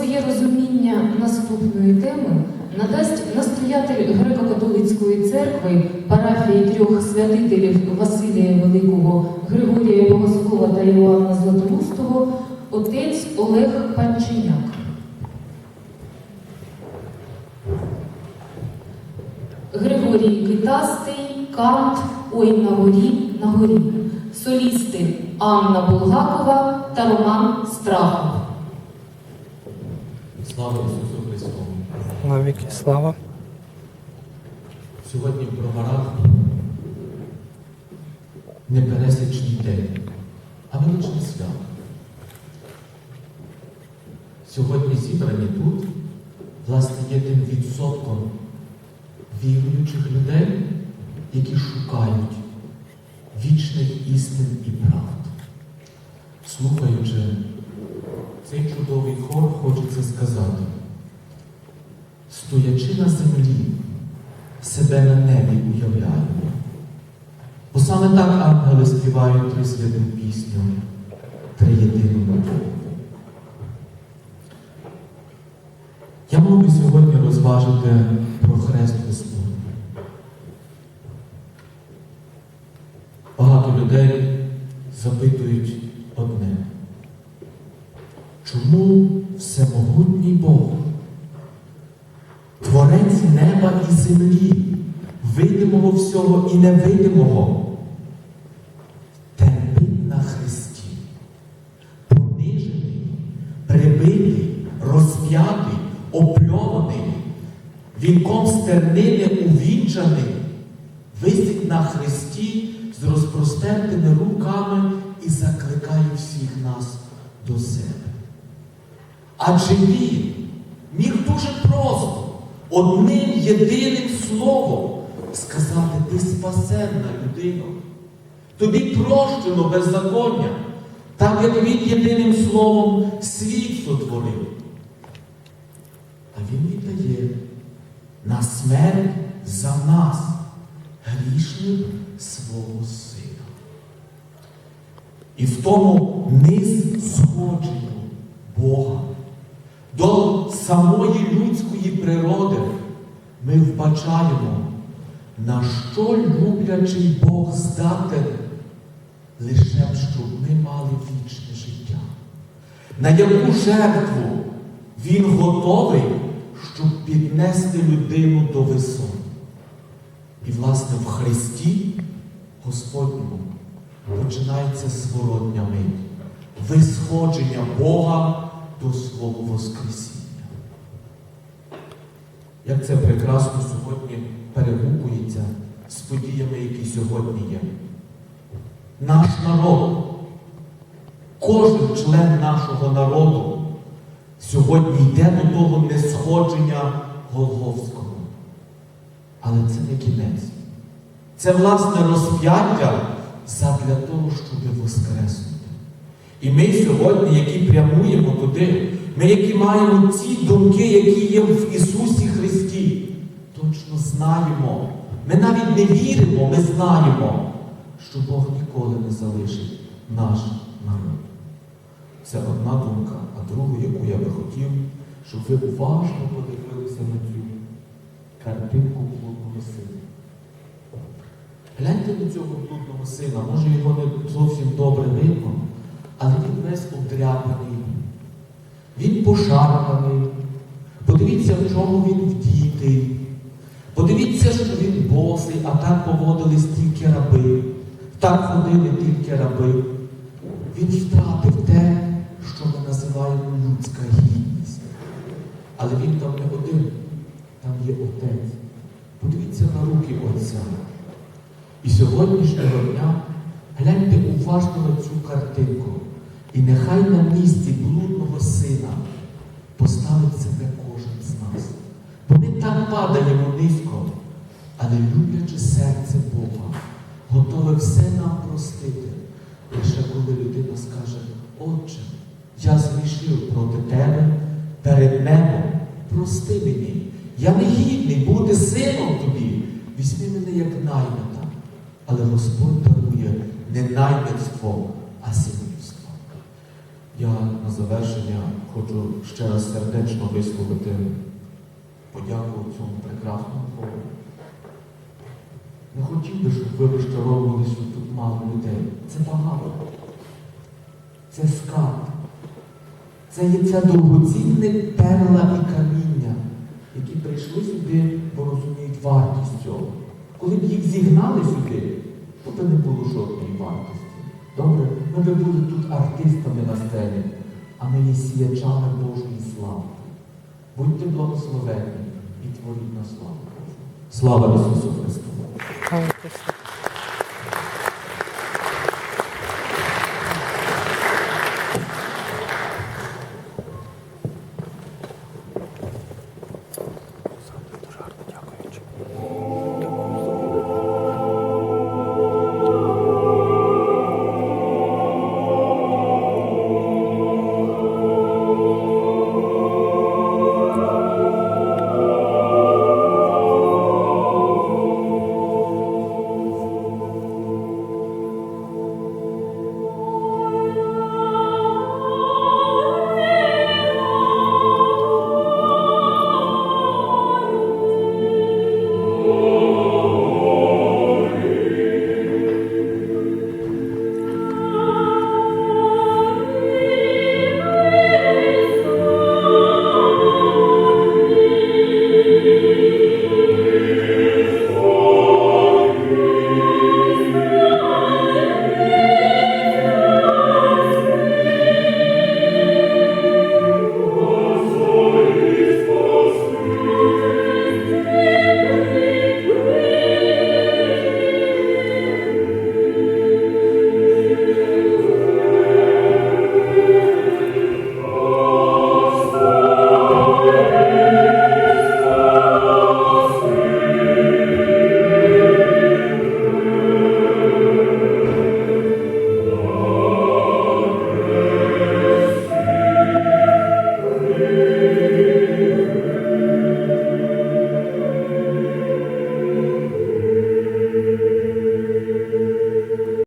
Своє розуміння наступної теми надасть настоятель греко-католицької церкви парафії трьох святителів Василія Великого, Григорія Богослова та Іоанна Златоустого, отець Олег Панченяк. Григорій Китастий, Кант, Ой на горі, на горі. Солісти Анна Булгакова та Роман Страхов. Слава Ісусу Христу! Навіки слава. Сьогодні в броварах не пересічний день, а величне свято. Сьогодні зібрані тут, власне, є тим відсотком віруючих людей, які шукають вічних істин і правд. Слухаючи цей чудовий хор, хочеться сказати, стоячи на землі, себе на небі уявляємо. Бо саме так ангели співають трисвяту пісню триєдиному Богу. Я мав би сьогодні розважити про хрест Господній. Багато людей запитують одне. Чому всемогутній Бог, творець неба і землі, видимого всього і невидимого, терпить на Христі, понижений, прибитий, розп'ятий, опльований, вінком стернини увінчаний, висить на Христі з розпростертими руками і закликає всіх нас до себе. Адже він одним єдиним словом сказати, ти спасенна людина. Тобі прощено беззаконня, так як він єдиним словом світ сотворив. А він віддає на смерть за нас, грішних свого сина. І в тому низ сходженню Бога самої людської природи ми вбачаємо, на що люблячий Бог здатен, лише б, щоб ми мали вічне життя. На яку жертву Він готовий, щоб піднести людину до висот. І, власне, в Христі Господньому починається зворотня мить, висходження Бога до свого Воскресіння. Як це прекрасно сьогодні перегукується з подіями, які сьогодні є. Наш народ, кожен член нашого народу сьогодні йде до того несходження Голговського. Але це не кінець. Це власне розп'яття задля того, щоб воскреснути. І ми сьогодні, які прямуємо туди, ми, які маємо ці думки, які є в Ісусі Христі, точно знаємо. Ми навіть не віримо, ми знаємо, що Бог ніколи не залишить наш народ. Це одна думка, а другу, яку я би хотів, щоб ви уважно подивилися на цю картинку блудного сина. Гляньте на цього блудного сина, може його не зовсім добре видно, але він весь обдряпаний, він пошарпаний. Подивіться, в чому він вдітий. Подивіться, що він босий, а так поводились тільки раби, так ходили тільки раби. Він втратив те, що ми називаємо людська гідність. Але він там не один, там є отець. Подивіться на руки Отця. І сьогоднішнього дня гляньте уважно на цю картинку. І нехай на місці блудного сина поставить себе кожен з нас. Бо ми так падаємо низько, але люблячи серце Бога, готове все нам простити. Лише коли людина скаже, Отче, я згрішив проти тебе перед небом, прости мені, я не гідний бути сином тобі, візьми мене як наймита. Але Господь дарує не наймитство, а синівство. Я на завершення хочу ще раз сердечно висловити подяку цьому прекрасному Богу. Не хотів би, щоб ви розчаровували, що тут мало людей. Це багато. Це скат. Це є це дорогоцінне перла і каміння, які прийшли сюди, бо розуміють вартість цього. Коли б їх зігнали сюди, то би не було жодної вартості. Добре, ми ви будете тут артистами на сцені, а ми є сіячами Божої слави. Будьте благословенні і творіть на славу Божу. Слава Ісусу Христу!